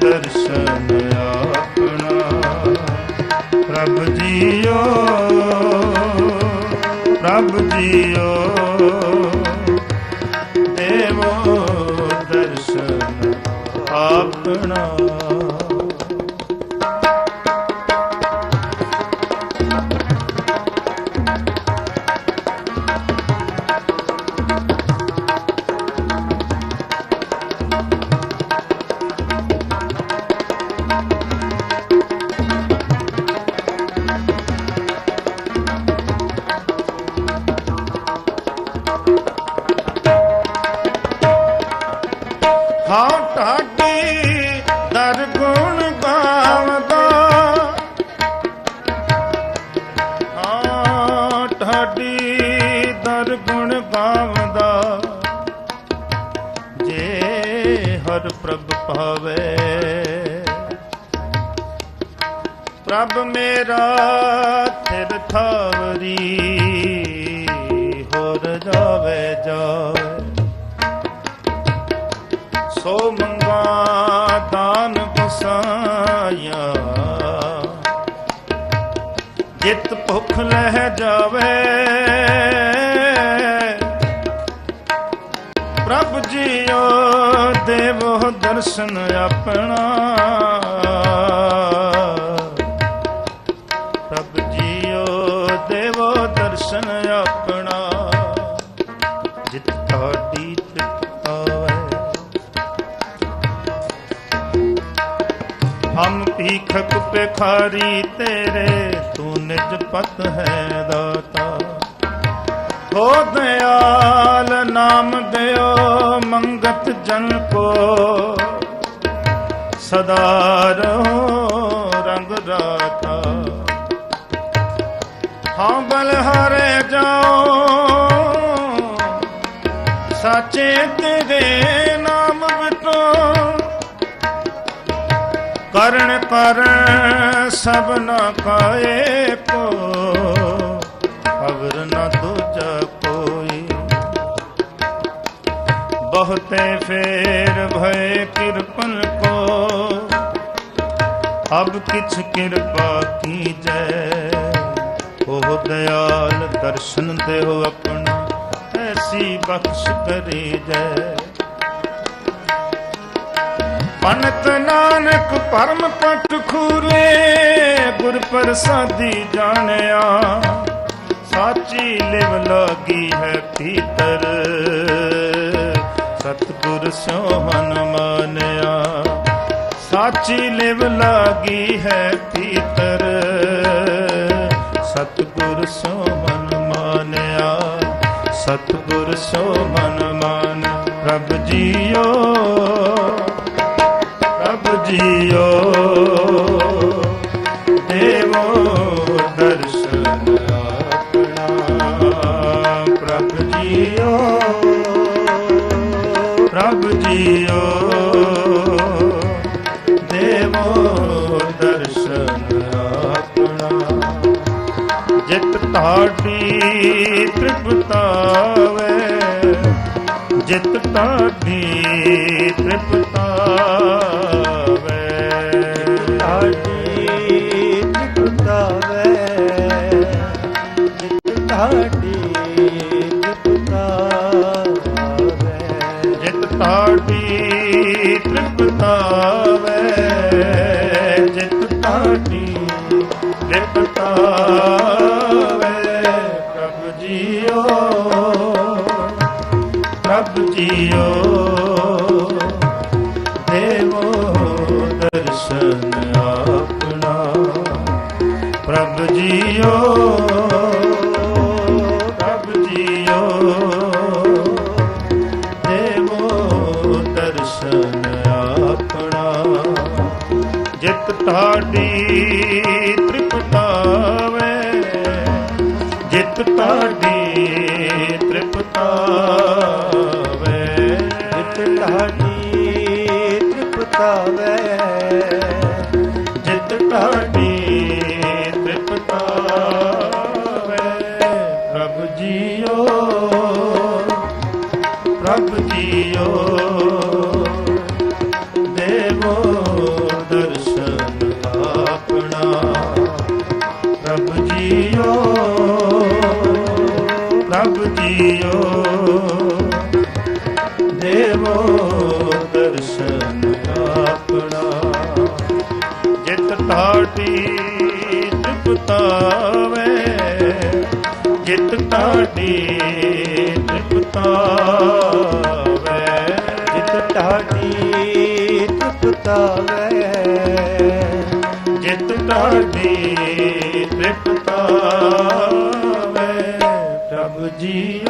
ਦਰਸ਼ਨ ਆਪਣਾ। ਪ੍ਰਭ ਜੀਓ। ਪ੍ਰਭ ਜੀਓ। ਦੇਵੋ ਦਰਸ਼ਨ ਆਪਣਾ। ਹਰ ਪ੍ਰਭ ਭਾਵੇ। ਪ੍ਰਭ ਮੇਰਾ ਥਿਰ ਥਾਵਰੀ, ਹੋਰ ਜਾਵੇ ਜਾ ਸੋ ਮੰਗਾ ਦਾਨ ਬਸਾਇਆ ਜਿਤ ਭੁਖ ਲਹਿ ਜਾਵੇ ਪ੍ਰਭ ਜੀਓ, ਦੇਵੋ ਦਰਸ਼ਨ ਆਪਣਾ। ਪ੍ਰਭ ਜੀਓ, ਦੇਵੋ ਦਰਸ਼ਨ ਆਪਣਾ। ਜਿਤ ਤੁਹਾਡੀ ਤ੍ਰਿਪਤਾ ਹੈ ਹਮ ਭੀਖਕ ਪਖਾਰੀ ਤੇਰੇ, ਤੂੰ ਨਿਜ ਪਤ ਹੈ ਦਾਤਾ। ਹੋ ਦਿਆਲ ਨਾਮ ਦਿਓ ਮੰਗਤ ਜਨ ਕੋ ਸਦਾ ਰਹੋ ਰੰਗ ਰਾਤਾ। ਹਾਂ ਬਲ ਹਰੇ ਜਾਓ, ਸਾਚੇ ਤੇਰੇ ਨਾਮ ਬਿਟੋ ਕਰਨ ਕਰ ਸਭਨਾ ਕਾਏ ਕੋ ਅਵਰ ਨਾ ਬਹੁਤੇ ਫੇਰ ਭਏ ਕਿਰਪਨ ਕੋ। ਅਬ ਕਿਛ ਕਿਰਪਾ ਕੀਜੈ ਉਹ ਦਇਆਲ ਦਰਸ਼ਨ ਦੇਹੁ ਆਪਣਾ, ਐਸੀ ਬਖਸ਼ ਕਰੀ ਜੈ। ਪੰਤ ਨਾਨਕ ਪਰਮ ਪਟ ਖੂਲੇ ਗੁਰ ਪ੍ਰਸਾਦੀ ਜਾਣਿਆ। ਸਾਚੀ ਲਿਵ ਲਾਗੀ ਹੈ ਭੀਤਰ ਸਤਿਗੁਰ ਸਿਉ ਮਨ ਮਾਨਿਆ। ਸਾਚੀ ਲਿਵ ਲਾਗੀ ਹੈ ਪੀਤਰ। ਸਤਿਗੁਰ ਸਿਉ ਮਨ ਮਾਨਿਆ। ਸਤਿਗੁਰ ਸਿਉ ਮਨ ਮਾਨ ਪ੍ਰਭ ਜੀਓ। ਪ੍ਰਭ ਜੀਓ। ਦੇਵੋ ਦਰਸ਼ਨ ਆਪਣਾ। ਪ੍ਰਭ ਜੀਓ ਦੇਵੋ ਦਰਸ਼ਨ ਆਪਣਾ। ਜਿਤ ਤੁਹਾਡੀ ਤ੍ਰਿਪਤਾਵੇ ਜਿਤ ਤੁਹਾਡੀ ਤ੍ਰਿਪਤਾਵੇ ਜਿਤ ਤੁਹਾਡੀ ਤ੍ਰਿਪਤਾਵੇ ਪ੍ਰਭ ਜੀਓ ਪ੍ਰਭ ਜੀਓ। ਤੁਹਾਡੀ ਤ੍ਰਿਪਤਾਵੇ। ਜਿਤ ਤਾਡੀ ਤ੍ਰਿਪਤਾਵੇ। ਜਿਤ ਢਾਡੀ ਤ੍ਰਿਪਤਾਵੇ। ਜਿਤ ਤਾਡੀ ਤ੍ਰਿਪਤਾਵੇ। ਪ੍ਰਭ ਜੀਓ ਪ੍ਰਭ ਜੀਓ। ਜੀਓ ਦੇਵੋ ਦਰਸ਼ਨ ਆਪਣਾ। ਜਿਤ ਤਾਟੀ ਤ੍ਰਿਪਤਾਵੇ ਜਿਤ ਤਾਟੀ ਤ੍ਰਿਪਤਾਵੇ ਜਿਤ ਢਾਡੀ ਤ੍ਰਿਪਤਾਵੇ ਜਿਤ ਤਾਡੀ ਤ੍ਰਿਪਤਾਵੇ ਪ੍ਰਭ ਜੀਓ